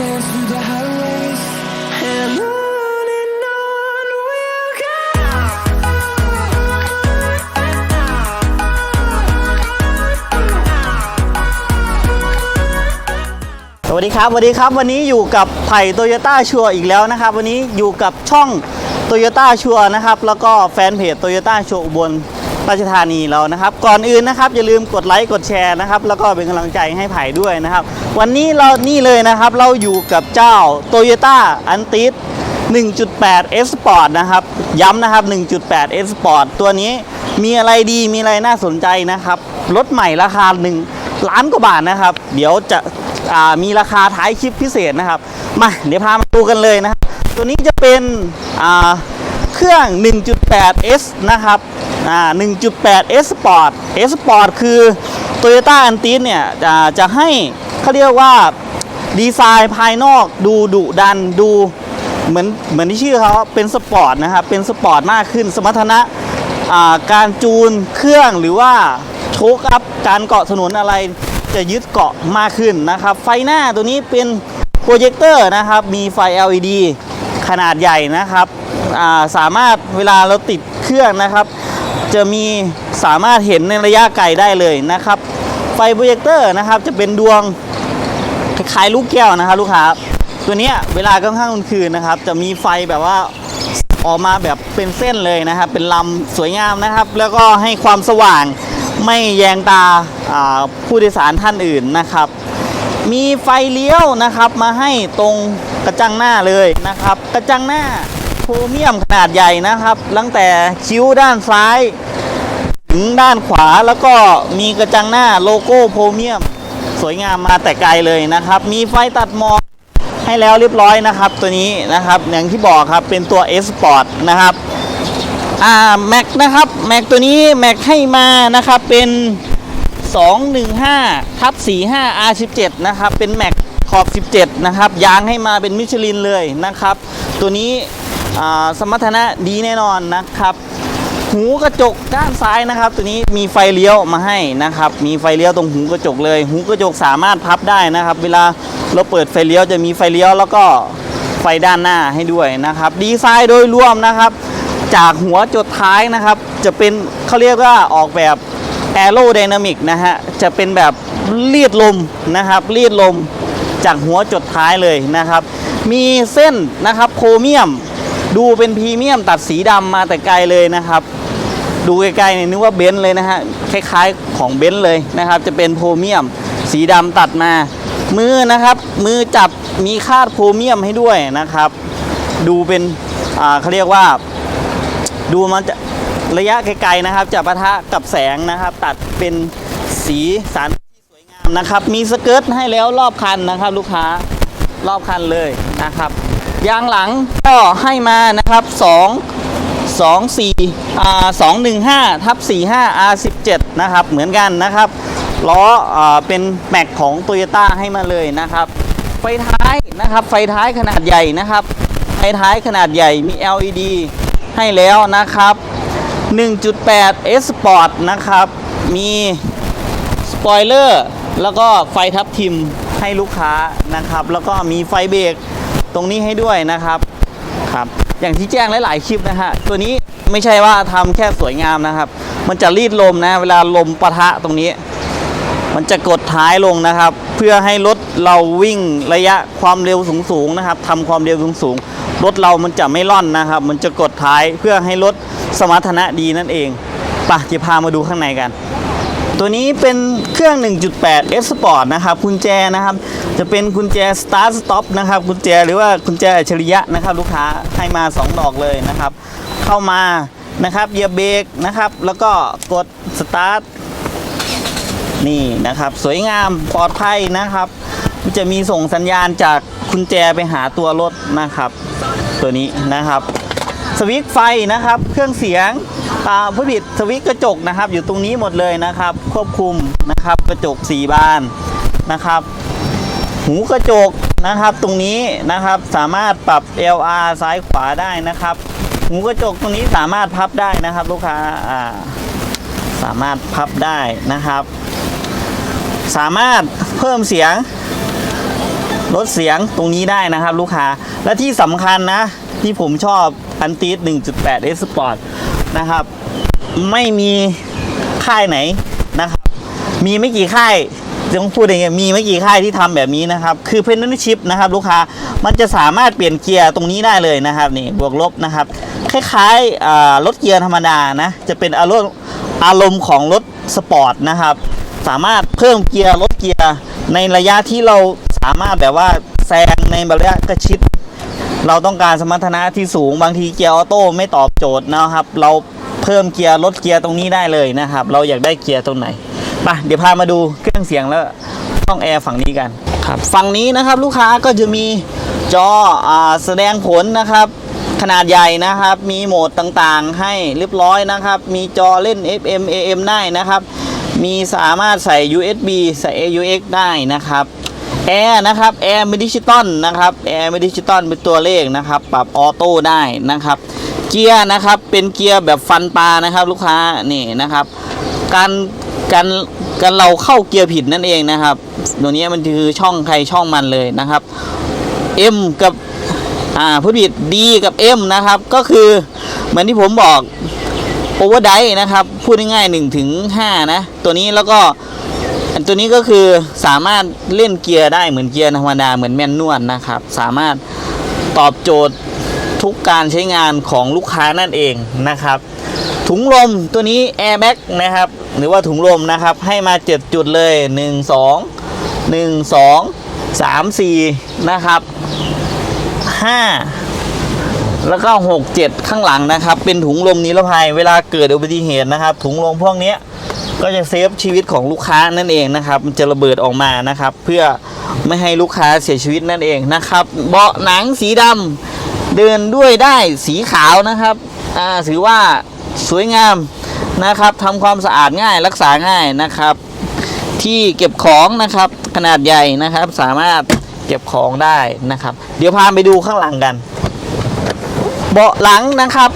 สวัสดีครับสวัสดีครับวันนี้อยู่กับไผ่โตโยต้าชัวอีกแล้วนะครับ วันนี้อยู่กับช่องโตโยต้าชัวนะครับ แล้วก็แฟนเพจโตโยต้าชัวอุบล ราชธานีเรานะครับ ก่อนอื่นนะครับอย่าลืมกดไลค์กดแชร์นะครับ แล้วก็เป็นกำลังใจให้ไผ่ด้วยนะครับ วันนี้เรานี่เลยนะครับ เราอยู่กับเจ้าโตโยต้าอันติส1.8 S Sport นะครับ ย้ำนะครับ 1.8 S Sport ตัวนี้มีอะไรดีมีอะไรน่าสนใจนะครับ รถใหม่ราคา1ล้านกว่าบาทนะครับ เดี๋ยวจะมีราคาท้ายคลิปพิเศษนะครับ มาเดี๋ยวพามาดูกันเลยนะครับ ตัวนี้จะเป็นเครื่อง 1.8S นะครับ อ่า 1.8S Sport S Sport คือ Toyota a n t i s เนี่ยจะจะให้เขาเรียกว่าดีไซน์ภายนอกดูดุดันดูเหมือนเหมือนที่ชื่อเขาเป็นสปอร์ตนะครับ เป็นสปอร์ตมากขึ้น สมรรถนะอ่าการจูนเครื่องหรือว่าโชคอัพการเกาะถนนอะไรจะยึดเกาะมากขึ้นนะครับ ไฟหน้าตัวนี้เป็นโปรเจคเตอร์นะครับ มีไฟ LED ขนาดใหญ่นะครับาสามารถเวลาเราติดเครื่องนะครับ จะมีสามารถเห็นในระยะไกลได้เลยนะครับ ไฟโปรเจคเตอร์นะครับจะเป็นดวงคล้ายๆลูกแก้วนะครับ ลูกค้าตัวนี้เวลากลางค่ำกลางคืนนะครับ จะมีไฟแบบว่าออกมาแบบเป็นเส้นเลยนะครับ เป็นลำสวยงามนะครับ แล้วก็ให้ความสว่างไม่แยงตาผู้โดยสารท่านอื่นนะครับ มีไฟเลี้ยวนะครับมาให้ตรงกระจังหน้าเลยนะครับ กระจังหน้า เมียมขนาดใหญ่นะครับ ตั้งแต่คิ้วด้านซ้าย ถึงด้านขวาแล้วก็มีกระจังหน้าโลโก้โพรเมียม สวยงามมาแต่ไกลเลยนะครับ มีไฟตัดหมอกให้แล้วเรียบร้อยนะครับ ตัวนี้นะครับอย่างที่บอกครับเป็นตัว S Sport นะครับอ่าแม็กนะครับแม็กตัวนี้แม็กให้มานะครับเป็น 215ทับ45 R17 นะครับเป็นแม็กขอบ 17 นะครับ ยางให้มาเป็นมิชลินเลยนะครับ ตัวนี้ สมรรถนะดีแน่นอนนะครับ หูกระจกด้านซ้ายนะครับ ตัวนี้มีไฟเลี้ยวมาให้นะครับ มีไฟเลี้ยวตรงหูกระจกเลย หูกระจกสามารถพับได้นะครับ เวลาเราเปิดไฟเลี้ยวจะมีไฟเลี้ยวแล้วก็ไฟด้านหน้าให้ด้วยนะครับ ดีไซน์โดยรวมนะครับ จากหัวจดท้ายนะครับ จะเป็นเขาเรียกว่าออกแบบแอโร d y นามิกนะฮะ จะเป็นแบบเลียดลมนะครับเลียดลมจากหัวจดท้ายเลยนะครับ มีเส้นนะครับโครเมียม ดูเป็นพรีเมียมตัดสีดำมาแต่ไกลเลยนะครับ ดูใกล้ๆเนี่ยนึกว่าเบนซ์เลยนะฮะคล้ายๆของเบนซ์เลยนะครับ จะเป็นโพรเมียม สีดำตัดมา มือนะครับ มือจับมีคาดโพรเมียมให้ด้วยนะครับ ดูเป็นอ่าเขาเรียกว่า ดูมันจะระยะไกลๆนะครับจะปะทะกับแสงนะครับ ตัดเป็นสีสันที่สวยงามนะครับ มีสเกิร์ตให้แล้วรอบคันนะครับ ลูกค้ารอบคันเลยนะครับ ยางหลังก็ให้มานะครับ 2 2 4อ่า215ทับ45 R17 นะครับ เหมือนกันนะครับล้ออเป็นแม็กของ t o y ยต้ให้มาเลยนะครับ ไฟท้ายนะครับ ไฟท้ายขนาดใหญ่นะครับ ไฟท้ายขนาดใหญ่มี LED ให้แล้วนะครับ 1.8 S Sport นะครับ มีสปอยเลอร์แล้วก็ไฟทับทิมให้ลูกค้านะครับ แล้วก็มีไฟเบรก ตรงนี้ให้ด้วยนะครับครับ อย่างที่แจ้งหลาย ๆ คลิปนะฮะตัวนี้ไม่ใช่ว่าทำแค่สวยงามนะครับ มันจะรีดลมนะ เวลาลมปะทะตรงนี้ มันจะกดท้ายลงนะครับ เพื่อให้รถเราวิ่งระยะความเร็วสูง ๆ นะครับทำความเร็วสูง ๆ รถเรามันจะไม่ล่อนนะครับ มันจะกดท้ายเพื่อให้รถสมรรถนะดีนั่นเองไปะจะพามาดูข้างในกัน ตัวนี้เป็นเครื่อง 1.8 F Sport นะครับกุญแจนะครับ จะเป็นกุญแจ Start Stop นะครับกุญแจหรือว่ากุญแจอัจฉริยะนะครับ ลูกค้าให้มา 2 ดอกเลยนะครับ เข้ามานะครับเหยียบเบรกนะครับ แล้วก็กด Start นี่นะครับ สวยงามปลอดภัยนะครับ จะมีส่งสัญญาณจากกุญแจไปหาตัวรถนะครับ ตัวนี้นะครับ สวิตช์ไฟนะครับ เครื่องเสียง ผู้ผิดสวิตกระจกนะครับ อยู่ตรงนี้หมดเลยนะครับ ควบคุมนะครับกระจกสี่บานนะครับ หูกระจกนะครับตรงนี้นะครับสามารถปรับ LR ซ้ายขวาได้นะครับ หูกระจกตรงนี้สามารถพับได้นะครับ ลูกค้าอ่าสามารถพับได้นะครับ สามารถเพิ่มเสียงลดเสียงตรงนี้ได้นะครับ ลูกค้าและที่สำคัญนะ ที่ผมชอบอันตีส1.8 S Sport นะครับ ไม่มีค่ายไหนนะครับ มีไม่กี่ค่ายต้องพูดอย่างเงี้ยมีไม่กี่ค่ายที่ทำแบบนี้นะครับ คือเพนนันชิปนะครับ ลูกค้ามันจะสามารถเปลี่ยนเกียร์ตรงนี้ได้เลยนะครับนี่บวกลบนะครับ คล้ายๆรถเกียร์ธรรมดานะจะเป็นอารมณ์อารมณ์ของรถสปอร์ตนะครับ สามารถเพิ่มเกียร์ลดเกียร์ในระยะที่เราสามารถแบบว่าแซงในระยะกระชิด เราต้องการสมรรถนะที่สูงบางทีเกียร์ออโต้ไม่ตอบโจทย์นะครับ เราเพิ่มเกียร์ลดเกียร์ตรงนี้ได้เลยนะครับ เราอยากได้เกียร์ตรงไหนไปเดี๋ยวพามาดูเครื่องเสียงแล้วห้องแอร์ฝั่งนี้กันครับฝั่งนี้นะครับลูกค้าก็จะมีจออาแสดงผลนะครับ ขนาดใหญ่นะครับ มีโหมดต่างๆ ให้เรียบร้อยนะครับ มีจอเล่น FM AM ได้นะครับ มีสามารถใส่ USB ใส่ AUX ได้นะครับ แอร์นะครับแอร์ม่ดิจิตอลนะครับแอร์ม่ดิจิตอลเป็นตัวเลขนะครับปรับออโต้ได้นะครับ เกียร์นะครับเป็นเกียร์แบบฟันปลานะครับ ลูกค้านี่นะครับ การการการเราเข้าเกียร์ผิดนั่นเองนะครับ ตัวนี้มันคือช่องใครช่องมันเลยนะครับ M กับอ่าผู้ผิด D กับ M นะครับ ก็คือเหมือนที่ผมบอกโอเวอร์ไดนะครับ พูดง่ายๆ1ถึง5นะ ตัวนี้แล้วก็ อันตัวนี้ก็คือสามารถเล่นเกียร์ได้เหมือนเกียร์ธรรมดาเหมือนแมนนวลนะครับ สามารถตอบโจทย์ทุกการใช้งานของลูกค้านั่นเองนะครับ ถุงลมตัวนี้ Airbag นะครับ หรือว่าถุงลมนะครับ ให้มา 7 จุดเลย 1 2 1 2 3 4 นะครับ 5 แล้วก็ 6 7 ข้างหลังนะครับ เป็นถุงลมนิรภัยเวลาเกิดอุบัติเหตุนะครับ ถุงลมพวกนี้ ก็จะเซฟชีวิตของลูกค้านั่นเองนะครับ มันจะระเบิดออกมานะครับ เพื่อไม่ให้ลูกค้าเสียชีวิตนั่นเองนะครับ เบาะหนังสีดำเดินด้วยได้สีขาวนะครับอ่าถือว่าสวยงามนะครับทำความสะอาดง่ายรักษาง่ายนะครับ ที่เก็บของนะครับขนาดใหญ่นะครับ สามารถเก็บของได้นะครับ เดี๋ยวพาไปดูข้างหลังกัน เบาะหลังนะครับ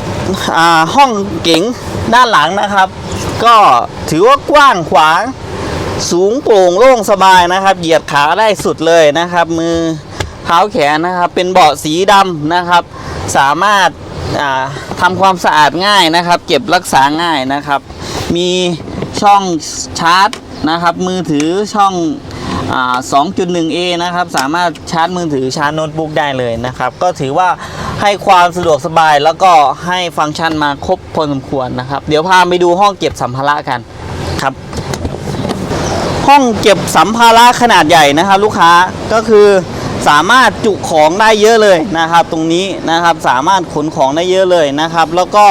ห้องเก๋งด้านหลังนะครับ ก็ถือว่ากว้างขวางสูงโปร่งโล่งสบายนะครับ เหยียดขาได้สุดเลยนะครับ มือเท้าแขนนะครับ เป็นเบาะสีดำนะครับ สามารถาทำความสะอาดง่ายนะครับ เก็บรักษาง่ายนะครับ มีช่องชาร์จนะครับ มือถือช่องอ 2.1A นะครับ สามารถชาร์จมือถือชาร์จโน้ตบุ๊กได้เลยนะครับ ก็ถือว่า ให้ความสะดวกสบายแล้วก็ให้ฟังก์ชันมาครบพอสมควรนะครับ เดี๋ยวพาไปดูห้องเก็บสัมภาระกันครับ ห้องเก็บสัมภาระขนาดใหญ่นะครับ ลูกค้าก็คือสามารถจุของได้เยอะเลยนะครับ ตรงนี้นะครับสามารถขนของได้เยอะเลยนะครับ แล้วก็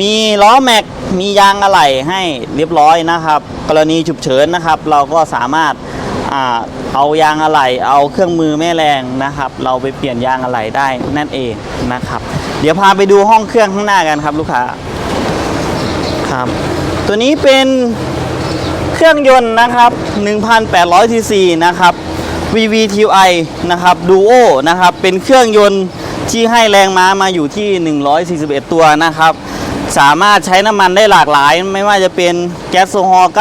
มีล้อแม็กมียางอะไหล่ให้เรียบร้อยนะครับ กรณีฉุกเฉินนะครับ เราก็สามารถ เอายางอะไหล่เอาเครื่องมือแม่แรงนะครับ เราไปเปลี่ยนยางอะไหล่ได้นั่นเองนะครับ เดี๋ยวพาไปดูห้องเครื่องข้างหน้ากันครับลูกค้าครับ ตัวนี้เป็นเครื่องยนต์นะครับ1,800 cc นะครับ VVTi นะครับ Duo นะครับ เป็นเครื่องยนต์ที่ให้แรงม้ามาอยู่ที่ 141 ตัวนะครับ สามารถใช้น้ำมันได้หลากหลาย ไม่ว่าจะเป็นแก๊สโซฮอล์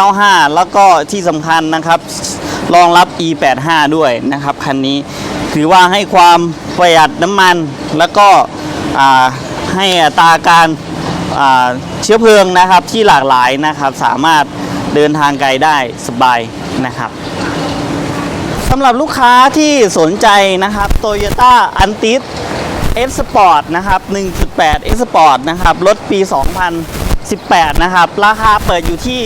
9195 แล้วก็ที่สำคัญนะครับ รองรับ E85 ด้วยนะครับคันนี้ถือว่าให้ความประหยัดน้ำมันแล้วก็ให้อัตราการเชื้อเพลิงนะครับที่หลากหลายนะครับ สามารถเดินทางไกลได้สบายนะครับสำหรับลูกค้าที่สนใจนะครับ Toyota a n t i s S Sport นะครับ 1.8 S Sport นะครับ รถปี 2018 นะครับ ราคาเปิดอยู่ที่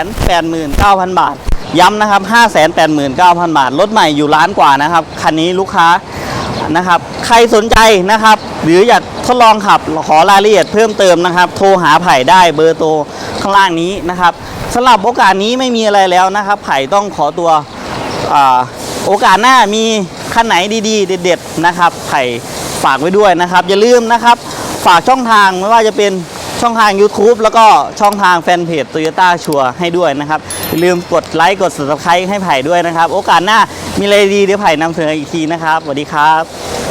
589,000 บาท ย้ำนะครับ 589,000 บาท รถใหม่อยู่ล้านกว่านะครับ คันนี้ลูกค้านะครับ ใครสนใจนะครับ หรืออยากทดลองขับ ขอรายละเอียดเพิ่มเติมนะครับ โทรหาไผ่ได้เบอร์โทรข้างล่างนี้นะครับสำหรับโอกาสนี้ไม่มีอะไรแล้วนะครับ ไผ่ต้องขอตัวอโอกาสหน้ามีคันไหนดีๆ เด็ดๆนะครับไผ่ ฝากไว้ด้วยนะครับ อย่าลืมนะครับ ฝากช่องทางไม่ว่าจะเป็นช่องทาง YouTube แล้วก็ช่องทางแฟนเพจ Toyota ชัวให้ด้วยนะครับ อย่าลืมกดไลค์กด subscribe ให้ไผ่ด้วยนะครับ โอกาสหน้ามีอะไรดีเดี๋ยวไผ่นำเสนออีกทีนะครับสวัสดีครับ